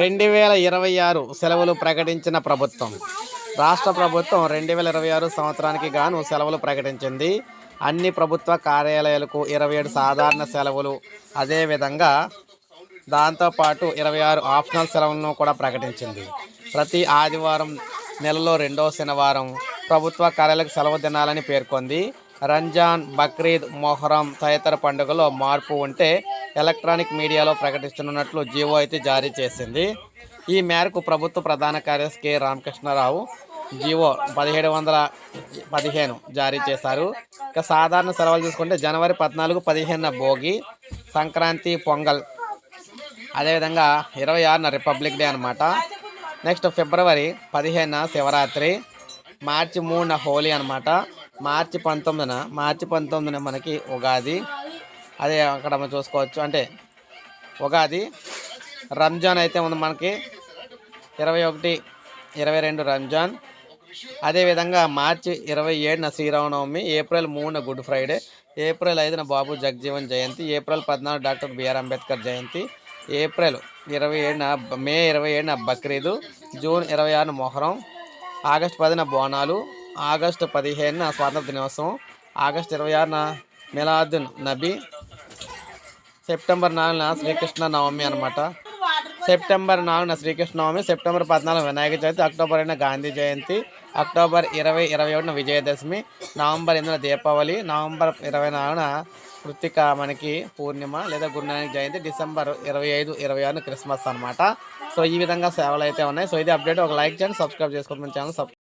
రెండు వేల ఇరవై ఆరు సెలవులు ప్రకటించిన ప్రభుత్వం. రాష్ట్ర ప్రభుత్వం రెండు వేల ఇరవై ఆరు సంవత్సరానికి గాను సెలవులు ప్రకటించింది. అన్ని ప్రభుత్వ కార్యాలయాలకు ఇరవై ఏడు సాధారణ సెలవులు. అదేవిధంగా దాంతోపాటు ఇరవై ఆరు ఆప్షనల్ సెలవులను కూడా ప్రకటించింది. ప్రతి ఆదివారం నెలలో రెండవ శనివారం ప్రభుత్వ కార్యాలయాలకు సెలవు దినాలని పేర్కొంది. రంజాన్ బక్రీద్ మొహరం తదితర పండుగలో మార్పు ఉంటే ఎలక్ట్రానిక్ మీడియాలో ప్రకటిస్తున్నట్లు జీవో అయితే జారీ చేసింది. ఈ మేరకు ప్రభుత్వ ప్రధాన కార్యదర్శి కె. రామకృష్ణారావు జీవో పదిహేడు వందల పదిహేను జారీ చేశారు. ఇక సాధారణ సెలవులు చూసుకుంటే జనవరి పద్నాలుగు పదిహేనున భోగి సంక్రాంతి పొంగల్ అదేవిధంగా ఇరవై ఆరున రిపబ్లిక్ డే అనమాట నెక్స్ట్ ఫిబ్రవరి పదిహేనున శివరాత్రి మార్చి మూడున హోలీ అనమాట మార్చి పంతొమ్మిదిన మార్చి పంతొమ్మిదిన మనకి ఉగాది. అదే అక్కడ మనం చూసుకోవచ్చు. అంటే ఉగాది రంజాన్ అయితే ఉంది మనకి. ఇరవై ఒకటి ఇరవై రెండు రంజాన్. అదేవిధంగా మార్చి ఇరవై ఏడున శ్రీరామనవమి ఏప్రిల్ మూడున గుడ్ ఫ్రైడే ఏప్రిల్ ఐదున బాబు జగజీవన్ జయంతి ఏప్రిల్ పద్నాలుగు డాక్టర్ బిఆర్ అంబేద్కర్ జయంతి ఏప్రిల్ ఇరవై ఏడున మే ఇరవై ఏడున బక్రీదు జూన్ ఇరవై ఆరున మొహరం ఆగస్టు పదిన బోనాలు ఆగస్టు పదిహేనున స్వాతంత్ర దినోత్సవం. ఆగస్టు ఇరవై ఆరున మిలాదున్ నబీ. సెప్టెంబర్ నాలుగున శ్రీకృష్ణ నవమి అనమాట సెప్టెంబర్ నాలుగున శ్రీకృష్ణ నవమి సెప్టెంబర్ పద్నాలుగు వినాయక చవితి అక్టోబర్ అయిన గాంధీ జయంతి అక్టోబర్ ఇరవై ఇరవై ఒకటిన విజయదశమి నవంబర్ ఎనిమిదిన దీపావళి నవంబర్ ఇరవై నాలుగున కృతిక మనకి పూర్ణిమ లేదా గురునానక్ జయంతి డిసెంబర్ ఇరవై ఐదు ఇరవై ఆరున క్రిస్మస్ అనమాట సో ఈ విధంగా సేవలు అయితే ఉన్నాయి. సో ఇది అప్డేట్. ఒక లైక్ చేయండి సబ్స్క్రైబ్ చేసుకోండి మన ఛానల్. సబ్